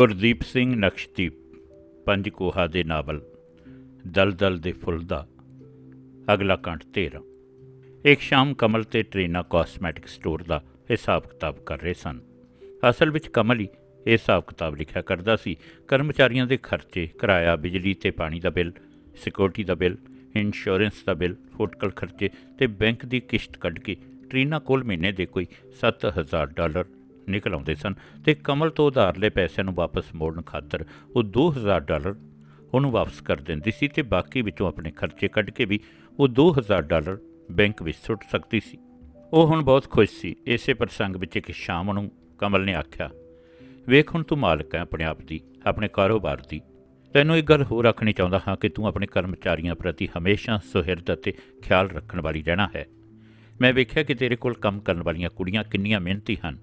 ਗੁਰਦੀਪ ਸਿੰਘ ਨਕਸ਼ਦੀਪ, ਪੰਜ ਕੋਹਾ ਦੇ ਨਾਵਲ, ਦਲਦਲ ਦੇ ਫੁੱਲ ਦਾ, ਅਗਲਾ ਕੰਠ 13 ਇੱਕ ਸ਼ਾਮ ਕਮਲ ਤੇ ਟ੍ਰੀਨਾ ਕਾਸਮੈਟਿਕ ਸਟੋਰ ਦਾ ਹਿਸਾਬ ਕਿਤਾਬ ਕਰ ਰਹੇ ਸਨ। ਅਸਲ ਵਿੱਚ ਕਮਲ ਹੀ ਇਹ ਹਿਸਾਬ ਕਿਤਾਬ ਲਿਖਿਆ ਕਰਦਾ ਸੀ। ਕਰਮਚਾਰੀਆਂ ਦੇ ਖਰਚੇ, ਕਿਰਾਇਆ, ਬਿਜਲੀ ਤੇ ਪਾਣੀ ਦਾ ਬਿੱਲ ਸਿਕਿਉਰਿਟੀ ਦਾ ਬਿੱਲ ਇੰਸ਼ੋਰੈਂਸ ਦਾ ਬਿੱਲ ਫੁੱਟਕਲ ਖਰਚੇ ਤੇ ਬੈਂਕ ਦੀ ਕਿਸ਼ਤ ਕੱਢ ਕੇ ਟ੍ਰੀਨਾ ਕੋਲ ਮਹੀਨੇ ਦੇ ਕੋਈ 7000 ਡਾਲਰ ਨਿਕਲ ਆਉਂਦੇ ਸਨ ਤੇ ਕਮਲ ਤੋਂ ਉਧਾਰਲੇ ਪੈਸਿਆਂ ਨੂੰ ਵਾਪਸ ਮੋੜਨ ਖਾਤਰ ਉਹ 2000 ਡਾਲਰ ਉਹਨੂੰ ਵਾਪਸ ਕਰ ਦਿੰਦੀ ਸੀ ਤੇ ਬਾਕੀ ਵਿੱਚੋਂ ਆਪਣੇ ਖਰਚੇ ਕੱਢ ਕੇ ਵੀ ਉਹ 2000 ਡਾਲਰ ਬੈਂਕ ਵਿੱਚ ਸੁੱਟ ਸਕਦੀ ਸੀ। ਉਹ ਹੁਣ ਬਹੁਤ ਖੁਸ਼ ਸੀ। ਇਸੇ ਪ੍ਰਸੰਗ ਵਿੱਚ ਇੱਕ ਸ਼ਾਮ ਨੂੰ ਕਮਲ ਨੇ ਆਖਿਆ, ਵੇਖ ਹੁਣ ਤੂੰ ਮਾਲਕ ਹੈ ਆਪਣੇ ਆਪ ਦੀ, ਆਪਣੇ ਕਾਰੋਬਾਰ ਦੀ। ਤੈਨੂੰ ਇੱਕ ਗੱਲ ਹੋਰ ਰੱਖਣੀ ਚਾਹੁੰਦਾ ਹਾਂ ਕਿ ਤੂੰ ਆਪਣੇ ਕਰਮਚਾਰੀਆਂ ਪ੍ਰਤੀ ਹਮੇਸ਼ਾ ਸੁਹਿਰਦ ਅਤੇ ਖਿਆਲ ਰੱਖਣ ਵਾਲੀ ਰਹਿਣਾ ਹੈ। ਮੈਂ ਵੇਖਿਆ ਕਿ ਤੇਰੇ ਕੋਲ ਕੰਮ ਕਰਨ ਵਾਲੀਆਂ ਕੁੜੀਆਂ ਕਿੰਨੀਆਂ ਮਿਹਨਤੀ ਹਨ।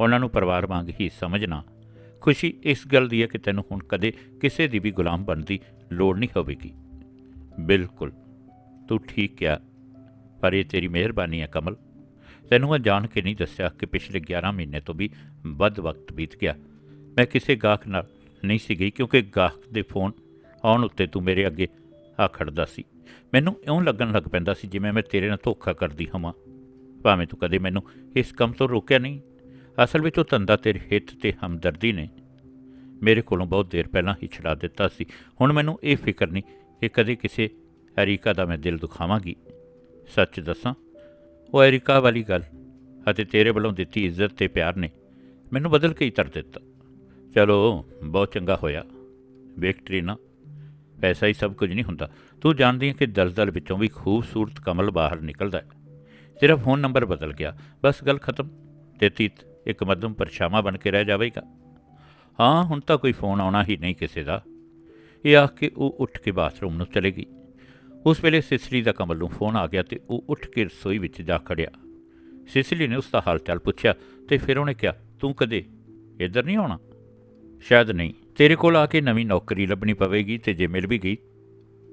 ਉਹਨਾਂ ਨੂੰ ਪਰਿਵਾਰ ਵਾਂਗ ਹੀ ਸਮਝਣਾ। ਖੁਸ਼ੀ ਇਸ ਗੱਲ ਦੀ ਹੈ ਕਿ ਤੈਨੂੰ ਹੁਣ ਕਦੇ ਕਿਸੇ ਦੀ ਵੀ ਗੁਲਾਮ ਬਣਨ ਦੀ ਲੋੜ ਨਹੀਂ ਹੋਵੇਗੀ। ਬਿਲਕੁਲ, ਤੂੰ ਠੀਕ ਕਿਹਾ ਪਰ ਇਹ ਤੇਰੀ ਮਿਹਰਬਾਨੀ ਹੈ ਕਮਲ। ਤੈਨੂੰ ਮੈਂ ਜਾਣ ਕੇ ਨਹੀਂ ਦੱਸਿਆ ਕਿ ਪਿਛਲੇ 11 ਮਹੀਨੇ ਤੋਂ ਵੀ ਵੱਧ ਵਕਤ ਬੀਤ ਗਿਆ। ਮੈਂ ਕਿਸੇ ਗਾਹਕ ਨਾਲ ਨਹੀਂ ਸੀ ਗਈ ਕਿਉਂਕਿ ਗਾਹਕ ਦੇ ਫੋਨ ਆਉਣ ਉੱਤੇ ਤੂੰ ਮੇਰੇ ਅੱਗੇ ਆ ਖੜਦਾ ਸੀ। ਮੈਨੂੰ ਇਉਂ ਲੱਗਣ ਲੱਗ ਪੈਂਦਾ ਸੀ ਜਿਵੇਂ ਮੈਂ ਤੇਰੇ ਨਾਲ ਧੋਖਾ ਕਰਦੀ ਹਾਂ ਭਾਵੇਂ ਤੂੰ ਕਦੇ ਮੈਨੂੰ ਇਸ ਕੰਮ ਤੋਂ ਰੋਕਿਆ ਨਹੀਂ ਅਸਲ ਵਿੱਚ ਉਹ ਧੰਦਾ ਤੇਰੇ ਹਿੱਤ ਤੇ ਹਮਦਰਦੀ ਨੇ। ਮੇਰੇ ਕੋਲੋਂ ਬਹੁਤ ਦੇਰ ਪਹਿਲਾਂ ਹੀ ਛਡਾ ਦਿੱਤਾ ਸੀ। ਹੁਣ ਮੈਨੂੰ ਇਹ ਫਿਕਰ ਨਹੀਂ ਕਿ ਕਦੇ ਕਿਸੇ ਅਰੀਕਾ ਦਾ ਮੈਂ ਦਿਲ ਦੁਖਾਵਾਂਗੀ। ਸੱਚ ਦੱਸਾਂ, ਉਹ ਅਰੀਕਾ ਵਾਲੀ ਗੱਲ ਅਤੇ ਤੇਰੇ ਵੱਲੋਂ ਦਿੱਤੀ ਇੱਜ਼ਤ ਤੇ ਪਿਆਰ ਨੇ ਮੈਨੂੰ ਬਦਲ ਕੇ ਹੀ ਤਰ ਦਿੱਤਾ। ਚਲੋ, ਬਹੁਤ ਚੰਗਾ ਹੋਇਆ। ਵਿਕਟਰੀਨਾ ਪੈਸਾ ਹੀ ਸਭ ਕੁਝ ਨਹੀਂ ਹੁੰਦਾ। ਤੂੰ ਜਾਣਦੀ ਹੈ ਕਿ ਦਲਦਲ ਵਿੱਚੋਂ ਵੀ ਖੂਬਸੂਰਤ ਕਮਲ ਬਾਹਰ ਨਿਕਲਦਾ ਹੈ। ਤੇਰਾ ਫੋਨ ਨੰਬਰ ਬਦਲ ਗਿਆ। ਬਸ ਗੱਲ ਖਤਮ। ਤੇ ਤੀਤ ਇੱਕ ਮੱਧਮ ਪਰਛਾਵਾਂ ਬਣ ਕੇ ਰਹਿ ਜਾਵੇਗਾ। ਹਾਂ, ਹੁਣ ਤਾਂ ਕੋਈ ਫੋਨ ਆਉਣਾ ਹੀ ਨਹੀਂ ਕਿਸੇ ਦਾ। ਇਹ ਆਖ ਕੇ ਉਹ ਉੱਠ ਕੇ ਬਾਥਰੂਮ ਨੂੰ ਚਲੇ ਗਈ। ਉਸ ਵੇਲੇ ਸਿਸਲੀ ਦਾ ਕਮਲ ਨੂੰ ਫੋਨ ਆ ਗਿਆ ਤੇ ਉਹ ਉੱਠ ਕੇ ਰਸੋਈ ਵਿੱਚ ਜਾ ਖੜਿਆ। ਸਿਸਲੀ ਨੇ ਉਸ ਦਾ ਹਾਲ ਚਾਲ ਪੁੱਛਿਆ ਤੇ ਫਿਰ ਉਹਨੇ ਕਿਹਾ, ਤੂੰ ਕਦੇ ਇੱਧਰ ਨਹੀਂ ਆਉਣਾ? ਸ਼ਾਇਦ ਨਹੀਂ। ਤੇਰੇ ਕੋਲ ਆ ਕੇ ਨਵੀਂ ਨੌਕਰੀ ਲੱਭਣੀ ਪਵੇਗੀ ਤੇ ਜੇ ਮਿਲ ਵੀ ਗਈ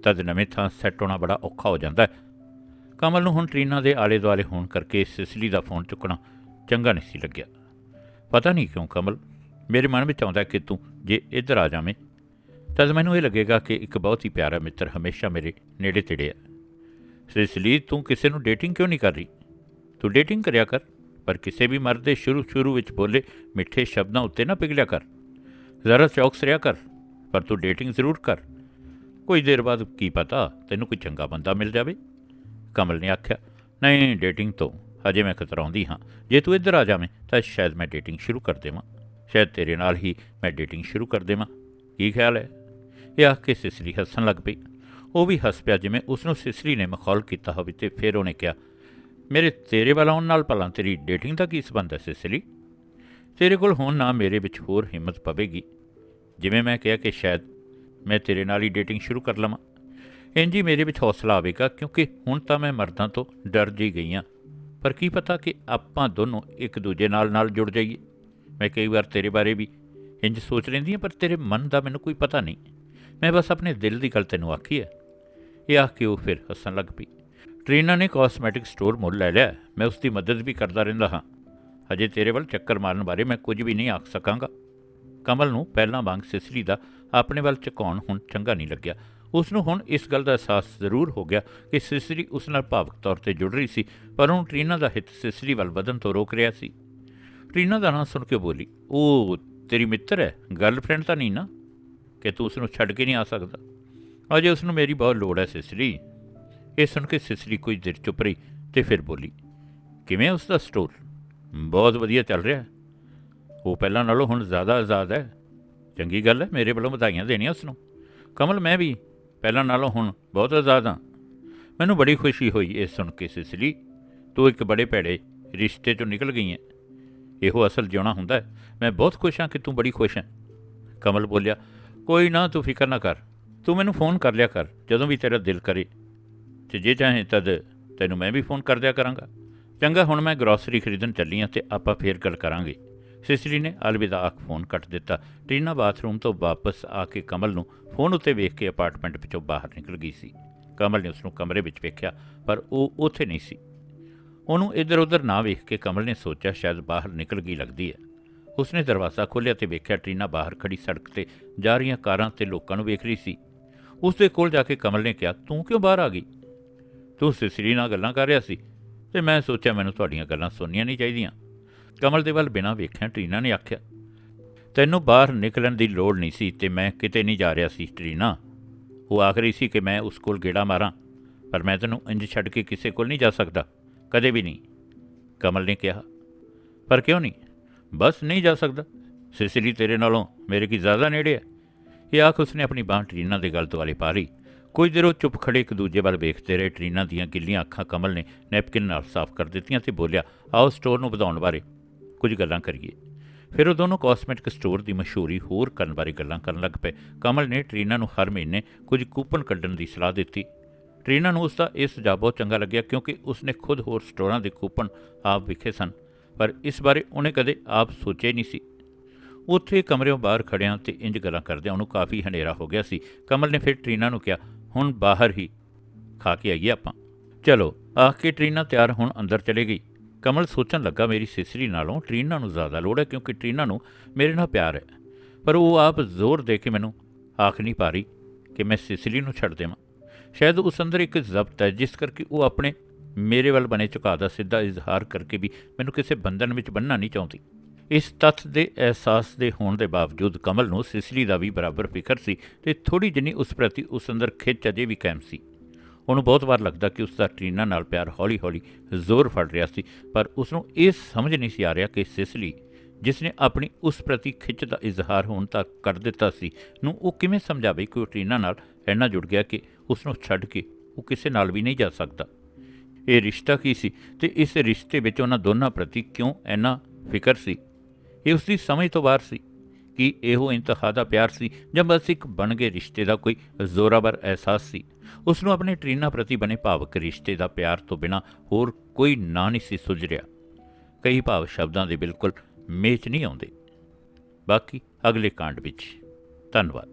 ਤਦ ਨਵੇਂ ਥਾਂ ਸੈੱਟ ਹੋਣਾ ਬੜਾ ਔਖਾ ਹੋ ਜਾਂਦਾ ਹੈ। ਕਮਲ ਨੂੰ ਹੁਣ ਟ੍ਰੀਨਾ ਦੇ ਆਲੇ ਦੁਆਲੇ ਹੋਣ ਕਰਕੇ ਸਿਸਲੀ ਦਾ ਫੋਨ ਚੁੱਕਣਾ ਚੰਗਾ ਨਹੀਂ ਸੀ ਲੱਗਿਆ। ਪਤਾ ਨਹੀਂ ਕਿਉਂ ਕਮਲ, ਮੇਰੇ ਮਨ ਵਿੱਚ ਆਉਂਦਾ ਕਿ ਤੂੰ ਜੇ ਇੱਧਰ ਆ ਜਾਵੇਂ ਤਦ ਮੈਨੂੰ ਇਹ ਲੱਗੇਗਾ ਕਿ ਇੱਕ ਬਹੁਤ ਹੀ ਪਿਆਰਾ ਮਿੱਤਰ ਹਮੇਸ਼ਾ ਮੇਰੇ ਨੇੜੇ ਤੇੜੇ ਹੈ ਸਿਸਲੀ ਤੂੰ ਕਿਸੇ ਨੂੰ ਡੇਟਿੰਗ ਕਿਉਂ ਨਹੀਂ ਕਰ ਰਹੀ? ਤੂੰ ਡੇਟਿੰਗ ਕਰਿਆ ਕਰ, ਪਰ ਕਿਸੇ ਵੀ ਮਰਦ ਦੇ ਸ਼ੁਰੂ ਸ਼ੁਰੂ ਵਿੱਚ ਬੋਲੇ ਮਿੱਠੇ ਸ਼ਬਦਾਂ ਉੱਤੇ ਨਾ ਪਿਘਲਿਆ ਕਰ। ਜ਼ਰਾ ਚੌਕਸ ਰਿਆ ਕਰ, ਪਰ ਤੂੰ ਡੇਟਿੰਗ ਜ਼ਰੂਰ ਕਰ। ਕੋਈ ਦੇਰ ਬਾਅਦ ਕੀ ਪਤਾ ਤੈਨੂੰ ਕੋਈ ਚੰਗਾ ਬੰਦਾ ਮਿਲ ਜਾਵੇ? ਕਮਲ ਨੇ ਆਖਿਆ, ਨਹੀਂ ਡੇਟਿੰਗ ਤੋਂ ਹਜੇ ਮੈਂ ਖਤਰਾਉਂਦੀ ਹਾਂ। ਜੇ ਤੂੰ ਇੱਧਰ ਆ ਜਾਵੇਂ, ਤਾਂ ਸ਼ਾਇਦ ਮੈਂ ਡੇਟਿੰਗ ਸ਼ੁਰੂ ਕਰ ਦੇਵਾਂ। ਸ਼ਾਇਦ ਤੇਰੇ ਨਾਲ ਹੀ ਮੈਂ ਡੇਟਿੰਗ ਸ਼ੁਰੂ ਕਰ ਦੇਵਾਂ। ਕੀ ਖਿਆਲ ਹੈ? ਇਹ ਆਖ ਕੇ ਸਿਸਰੀ ਹੱਸਣ ਲੱਗ ਪਈ। ਉਹ ਵੀ ਹੱਸ ਪਿਆ ਜਿਵੇਂ ਉਸ ਨੂੰ ਸਿਸਰੀ ਨੇ ਮਖੌਲ ਕੀਤਾ ਹੋਵੇ ਤੇ ਫਿਰ ਉਹਨੇ ਕਿਹਾ, ਮੇਰੇ ਤੇਰੇ ਵੱਲ ਆਉਣ ਨਾਲ ਭਲਾ ਤੇਰੀ ਡੇਟਿੰਗ ਦਾ ਕੀ ਸੰਬੰਧ ਹੈ ਸਿਸਰੀ? ਤੇਰੇ ਕੋਲ ਹੋਣ ਨਾ ਮੇਰੇ ਵਿੱਚ ਹੋਰ ਹਿੰਮਤ ਪਵੇਗੀ। ਜਿਵੇਂ ਮੈਂ ਕਿਹਾ ਕਿ ਸ਼ਾਇਦ ਮੈਂ ਤੇਰੇ ਨਾਲ ਹੀ ਡੇਟਿੰਗ ਸ਼ੁਰੂ ਕਰ ਲਵਾਂ। ਇੰਜ ਮੇਰੇ ਵਿੱਚ ਹੌਸਲਾ ਆਵੇਗਾ ਕਿਉਂਕਿ ਹੁਣ ਤਾਂ ਮੈਂ ਮਰਦਾਂ ਤੋਂ ਡਰ ਜੀ ਗਈ ਹਾਂ। ਪਰ ਕੀ ਪਤਾ ਕਿ ਆਪਾਂ ਦੋਨੋਂ ਇੱਕ ਦੂਜੇ ਨਾਲ ਨਾਲ ਜੁੜ ਜਾਈਏ? ਮੈਂ ਕਈ ਵਾਰ ਤੇਰੇ ਬਾਰੇ ਵੀ ਇੰਜ ਸੋਚ ਲੈਂਦੀ ਹਾਂ, ਪਰ ਤੇਰੇ ਮਨ ਦਾ ਮੈਨੂੰ ਕੋਈ ਪਤਾ ਨਹੀਂ। ਮੈਂ ਬਸ ਆਪਣੇ ਦਿਲ ਦੀ ਗੱਲ ਤੈਨੂੰ ਆਖੀ ਹੈ। ਇਹ ਆਖ ਕੇ ਉਹ ਫਿਰ ਹੱਸਣ ਲੱਗ ਪਈ। ਟ੍ਰੀਨਾ ਨੇ ਕਾਸਮੈਟਿਕ ਸਟੋਰ ਮੁੱਲ ਲੈ ਲਿਆ। ਮੈਂ ਉਸ ਦੀ ਮਦਦ ਵੀ ਕਰਦਾ ਰਹਿੰਦਾ ਹਾਂ। ਅਜੇ ਤੇਰੇ ਵੱਲ ਚੱਕਰ ਮਾਰਨ ਬਾਰੇ ਮੈਂ ਕੁਝ ਵੀ ਨਹੀਂ ਆਖ ਸਕਾਂਗਾ। ਕਮਲ ਨੂੰ ਪਹਿਲਾਂ ਵਾਂਗ ਸਿਸਰੀ ਦਾ ਆਪਣੇ ਵੱਲ ਝੁਕਾਉਣ ਹੁਣ ਚੰਗਾ ਨਹੀਂ ਲੱਗਿਆ। ਉਸ ਨੂੰ ਹੁਣ ਇਸ ਗੱਲ ਦਾ ਅਹਿਸਾਸ ਜ਼ਰੂਰ ਹੋ ਗਿਆ ਕਿ ਸਿਸਰੀ ਉਸ ਨਾਲ ਭਾਵਕ ਤੌਰ ਤੇ ਜੁੜ ਰਹੀ ਸੀ, ਪਰ ਉਹ ਟ੍ਰੀਨਾ ਦਾ ਹਿੱਤ ਸਿਸਰੀ ਵੱਲ ਵਧਣ ਤੋਂ ਰੋਕ ਰਿਹਾ ਸੀ। ਟ੍ਰੀਨਾ ਦਾ ਨਾਂ ਸੁਣ ਕੇ ਬੋਲੀ ਉਹ ਤੇਰੀ ਮਿੱਤਰ ਹੈ ਗਰਲਫ੍ਰੈਂਡ ਤਾਂ ਨਹੀਂ ਨਾ? ਕਿ ਤੂੰ ਉਸ ਨੂੰ ਛੱਡ ਕੇ ਨਹੀਂ ਆ ਸਕਦਾ? ਅਜੇ ਉਸ ਨੂੰ ਮੇਰੀ ਬਹੁਤ ਲੋੜ ਹੈ ਸਿਸਰੀ। ਇਹ ਸੁਣ ਕੇ ਸਿਸਰੀ ਕੁਝ ਦੇਰ ਚੁੱਪ ਰਹੀ ਤੇ ਫਿਰ ਬੋਲੀ, ਕਿਵੇਂ ਉਸ ਦਾ ਸਟੋਰ ਬਹੁਤ ਵਧੀਆ ਚੱਲ ਰਿਹਾ ਉਹ ਪਹਿਲਾਂ ਨਾਲੋਂ ਹੁਣ ਜ਼ਿਆਦਾ ਆਜ਼ਾਦ ਹੈ। ਚੰਗੀ ਗੱਲ ਹੈ, ਮੇਰੇ ਵੱਲੋਂ ਵਧਾਈਆਂ ਦੇਣੀਆਂ ਉਸ ਨੂੰ ਕਮਲ, ਮੈਂ ਵੀ ਪਹਿਲਾਂ ਨਾਲੋਂ ਹੁਣ ਬਹੁਤ ਆਜ਼ਾਦ ਹਾਂ ਮੈਨੂੰ ਬੜੀ ਖੁਸ਼ੀ ਹੋਈ ਇਹ ਸੁਣ ਕੇ ਸਿਸਲੀ। ਤੂੰ ਇੱਕ ਬੜੇ ਭੈੜੇ ਰਿਸ਼ਤੇ ਚੋਂ ਨਿਕਲ ਗਈ ਹੈ। ਇਹੋ ਅਸਲ ਜਿਉਣਾ ਹੁੰਦਾ ਹੈ। ਮੈਂ ਬਹੁਤ ਖੁਸ਼ ਹਾਂ ਕਿ ਤੂੰ ਬੜੀ ਖੁਸ਼ ਹੈ। ਕਮਲ ਬੋਲਿਆ, ਕੋਈ ਨਾ, ਤੂੰ ਫਿਕਰ ਨਾ ਕਰ। ਤੂੰ ਮੈਨੂੰ ਫੋਨ ਕਰ ਲਿਆ ਕਰ, ਜਦੋਂ ਵੀ ਤੇਰਾ ਦਿਲ ਕਰੇ। ਤੇ ਜੇ ਚਾਹੇ ਤਦ ਤੈਨੂੰ ਮੈਂ ਵੀ ਫੋਨ ਕਰ ਦਿਆ ਕਰਾਂਗਾ। ਚੰਗਾ, ਹੁਣ ਮੈਂ ਗਰੋਸਰੀ ਖਰੀਦਣ ਚੱਲੀ ਹਾਂ ਤੇ ਆਪਾਂ ਫੇਰ ਗੱਲ ਕਰਾਂਗੇ। ਸਿਸਰੀ ਨੇ ਅਲਵਿਦਾ ਆਖ ਫੋਨ ਕੱਟ ਦਿੱਤਾ। ਟੀਨਾ ਬਾਥਰੂਮ ਤੋਂ ਵਾਪਸ ਆ ਕੇ ਕਮਲ ਨੂੰ ਫੋਨ ਉੱਤੇ ਵੇਖ ਕੇ ਅਪਾਰਟਮੈਂਟ ਵਿੱਚੋਂ ਬਾਹਰ ਨਿਕਲ ਗਈ ਸੀ। ਕਮਲ ਨੇ ਉਸ ਨੂੰ ਕਮਰੇ ਵਿੱਚ ਵੇਖਿਆ, ਪਰ ਉਹ ਉੱਥੇ ਨਹੀਂ ਸੀ। ਉਹਨੂੰ ਇੱਧਰ ਉੱਧਰ ਨਾ ਵੇਖ ਕੇ ਕਮਲ ਨੇ ਸੋਚਿਆ ਸ਼ਾਇਦ ਬਾਹਰ ਨਿਕਲ ਗਈ ਲੱਗਦੀ ਹੈ। ਉਸਨੇ ਦਰਵਾਜ਼ਾ ਖੋਲ੍ਹਿਆ ਤੇ ਵੇਖਿਆ ਟਰੀਨਾ ਬਾਹਰ ਖੜੀ ਸੜਕ ਤੇ ਜਾ ਰਹੀਆਂ ਕਾਰਾਂ ਤੇ ਲੋਕਾਂ ਨੂੰ ਵੇਖ ਰਹੀ ਸੀ। ਉਸ ਦੇ ਕੋਲ ਜਾ ਕੇ ਕਮਲ ਨੇ ਕਿਹਾ, ਤੂੰ ਕਿਉਂ ਬਾਹਰ ਆ ਗਈ? ਤੂੰ ਸਿਸਰੀ ਨਾਲ ਗੱਲਾਂ ਕਰ ਰਿਹਾ ਸੀ ਤੇ ਮੈਂ ਸੋਚਿਆ ਮੈਨੂੰ ਤੁਹਾਡੀਆਂ ਗੱਲਾਂ ਸੁਣਨੀਆਂ ਨਹੀਂ ਚਾਹੀਦੀਆਂ। ਕਮਲ ਦੇ ਵੱਲ ਬਿਨਾਂ ਵੇਖਿਆ ਟਰੀਨਾ ਨੇ ਆਖਿਆ, ਤੈਨੂੰ ਬਾਹਰ ਨਿਕਲਣ ਦੀ ਲੋੜ ਨਹੀਂ ਸੀ ਤੇ ਮੈਂ ਕਿਤੇ ਨਹੀਂ ਜਾ ਰਿਹਾ ਸੀ, ਟਰੀਨਾ। ਉਹ ਆਖ ਰਹੀ ਸੀ ਕਿ ਮੈਂ ਉਸ ਕੋਲ ਗੇੜਾ ਮਾਰਾਂ, ਪਰ ਮੈਂ ਤੈਨੂੰ ਇੰਜ ਛੱਡ ਕੇ ਕਿਸੇ ਕੋਲ ਨਹੀਂ ਜਾ ਸਕਦਾ, ਕਦੇ ਵੀ ਨਹੀਂ। ਕਮਲ ਨੇ ਕਿਹਾ, ਪਰ ਕਿਉਂ ਨਹੀਂ? ਬਸ ਨਹੀਂ ਜਾ ਸਕਦਾ। ਸਿਸਿਲੀ ਤੇਰੇ ਨਾਲੋਂ ਮੇਰੇ ਕੀ ਜ਼ਿਆਦਾ ਨੇੜੇ ਹੈ? ਇਹ ਆਖ ਉਸਨੇ ਆਪਣੀ ਬਾਂਹ ਟਰੀਨਾ ਦੇ ਗਲ ਦੁਆਲੇ ਪਾ ਲਈ ਕੁਝ ਦੇਰ ਉਹ ਚੁੱਪ ਖੜੇ ਇੱਕ ਦੂਜੇ ਵੱਲ ਵੇਖਦੇ ਰਹੇ। ਟਰੀਨਾ ਦੀਆਂ ਗਿੱਲੀਆਂ ਅੱਖਾਂ ਕਮਲ ਨੇ ਨੈਪਕਿਨ ਨਾਲ ਸਾਫ਼ ਕਰ ਦਿੱਤੀਆਂ ਤੇ ਬੋਲਿਆ, ਆਓ ਸਟੋਰ ਨੂੰ ਵਧਾਉਣ ਬਾਰੇ। ਕੁਝ ਗੱਲਾਂ ਕਰੀਏ। ਫਿਰ ਉਹ ਦੋਨੋਂ ਕਾਸਮੈਟਿਕ ਸਟੋਰ ਦੀ ਮਸ਼ਹੂਰੀ ਹੋਰ ਕਰਨ ਬਾਰੇ ਗੱਲਾਂ ਕਰਨ ਲੱਗ ਪਏ। ਕਮਲ ਨੇ ਟਰੀਨਾ ਨੂੰ ਹਰ ਮਹੀਨੇ ਕੁਝ ਕੂਪਨ ਕੱਢਣ ਦੀ ਸਲਾਹ ਦਿੱਤੀ। ਟਰੀਨਾ ਨੂੰ ਉਸ ਦਾ ਇਹ ਸੁਝਾਅ ਬਹੁਤ ਚੰਗਾ ਲੱਗਿਆ ਕਿਉਂਕਿ ਉਸਨੇ ਖੁਦ ਹੋਰ ਸਟੋਰਾਂ ਦੇ ਕੂਪਨ ਆਪ ਵਿਖੇ ਸਨ, ਪਰ ਇਸ ਬਾਰੇ ਉਹਨੇ ਕਦੇ ਆਪ ਸੋਚਿਆ ਹੀ ਨਹੀਂ ਸੀ। ਉੱਥੇ ਕਮਰਿਓਂ ਬਾਹਰ ਖੜਿਆਂ ਤੇ ਇੰਜ ਗੱਲਾਂ ਕਰਦਿਆਂ ਉਹਨੂੰ ਕਾਫੀ ਹਨੇਰਾ ਹੋ ਗਿਆ ਸੀ। ਕਮਲ ਨੇ ਫਿਰ ਟਰੀਨਾ ਨੂੰ ਕਿਹਾ, ਹੁਣ ਬਾਹਰ ਹੀ ਖਾ ਕੇ ਆਈਏ ਆਪਾਂ। ਚਲੋ ਆਖ ਕੇ ਟਰੀਨਾ ਤਿਆਰ ਹੁਣ ਅੰਦਰ ਚਲੇ ਗਈ। ਕਮਲ ਸੋਚਣ ਲੱਗਾ, ਮੇਰੀ ਸਿਸਰੀ ਨਾਲੋਂ ਟਰੀਨਾ ਨੂੰ ਜ਼ਿਆਦਾ ਲੋੜ ਹੈ ਕਿਉਂਕਿ ਟਰੀਨਾ ਨੂੰ ਮੇਰੇ ਨਾਲ ਪਿਆਰ ਹੈ। ਪਰ ਉਹ ਆਪ ਜ਼ੋਰ ਦੇ ਕੇ ਮੈਨੂੰ ਆਖ ਨਹੀਂ ਪਾ ਰਹੀ ਕਿ ਮੈਂ ਸਿਸਰੀ ਨੂੰ ਛੱਡ ਦੇਵਾਂ। ਸ਼ਾਇਦ ਉਸ ਅੰਦਰ ਇੱਕ ਜ਼ਬਤ ਹੈ, ਜਿਸ ਕਰਕੇ ਉਹ ਆਪਣੇ ਮੇਰੇ ਵੱਲ ਬਣੇ ਝੁਕਾਅ ਦਾ ਸਿੱਧਾ ਇਜ਼ਹਾਰ ਕਰਕੇ ਵੀ ਮੈਨੂੰ ਕਿਸੇ ਬੰਧਨ ਵਿੱਚ ਬੰਨਣਾ ਨਹੀਂ ਚਾਹੁੰਦੀ। ਇਸ ਤੱਥ ਦੇ ਅਹਿਸਾਸ ਦੇ ਹੋਣ ਦੇ ਬਾਵਜੂਦ ਕਮਲ ਨੂੰ ਸਿਸਰੀ ਦਾ ਵੀ ਬਰਾਬਰ ਫਿਕਰ ਸੀ ਤੇ ਥੋੜੀ ਜਿੰਨੀ ਉਸ ਪ੍ਰਤੀ ਉਸ ਅੰਦਰ ਖਿੱਚ ਅਜੇ ਵੀ ਕਾਇਮ ਸੀ। ਉਹਨੂੰ ਬਹੁਤ ਵਾਰ ਲੱਗਦਾ ਕਿ ਉਸ ਦਾ ਟਰੀਨਾ ਨਾਲ ਪਿਆਰ ਹੌਲੀ-ਹੌਲੀ ਜ਼ੋਰ ਫੜ ਰਿਹਾ ਸੀ, ਪਰ ਉਸ ਨੂੰ ਇਹ ਸਮਝ ਨਹੀਂ ਸੀ ਆ ਰਿਹਾ ਕਿ ਸਿਸਲੀ, ਜਿਸ ਨੇ ਆਪਣੀ ਉਸ ਪ੍ਰਤੀ ਖਿੱਚ ਦਾ ਇਜ਼ਹਾਰ ਹੋਣ ਤੱਕ ਕਰ ਦਿੱਤਾ ਸੀ, ਨੂੰ ਉਹ ਕਿਵੇਂ ਸਮਝਾਵੇ ਕਿ ਉਹ ਟਰੀਨਾ ਨਾਲ ਇੰਨਾ ਜੁੜ ਗਿਆ ਕਿ ਉਸ ਨੂੰ ਛੱਡ ਕੇ ਉਹ ਕਿਸੇ ਨਾਲ ਵੀ ਨਹੀਂ ਜਾ ਸਕਦਾ? ਇਹ ਰਿਸ਼ਤਾ ਕੀ ਸੀ ਤੇ ਇਸ ਰਿਸ਼ਤੇ ਵਿੱਚ ਉਹਨਾਂ ਦੋਨਾਂ ਪ੍ਰਤੀ ਕਿਉਂ ਇੰਨਾ ਫਿਕਰ ਸੀ? ਇਹ ਉਸ ਦੀ ਸਮਝ ਤੋਂ ਬਾਹਰ ਸੀ। ਕਿ ਇਹੋ ਇੰਤਹਾ ਦਾ ਪਿਆਰ ਸੀ ਜਾਂ ਬਸ ਇੱਕ ਬਣ ਗਏ ਰਿਸ਼ਤੇ ਦਾ ਕੋਈ ਜ਼ੋਰਾਵਰ ਅਹਿਸਾਸ ਸੀ। ਉਸ ਨੂੰ ਆਪਣੇ ਟਰੀਨਾ ਪ੍ਰਤੀ ਬਣੇ ਭਾਵਕ ਰਿਸ਼ਤੇ ਦਾ ਪਿਆਰ ਤੋਂ ਬਿਨਾ ਹੋਰ ਕੋਈ ਨਾਂ ਨਹੀਂ ਸੀ ਸੁਝ ਰਿਹਾ ਕਈ ਭਾਵ ਸ਼ਬਦਾਂ ਦੇ ਬਿਲਕੁਲ ਮੇਚ ਨਹੀਂ ਆਉਂਦੇ। ਬਾਕੀ ਅਗਲੇ ਕਾਂਡ ਵਿੱਚ। ਧੰਨਵਾਦ।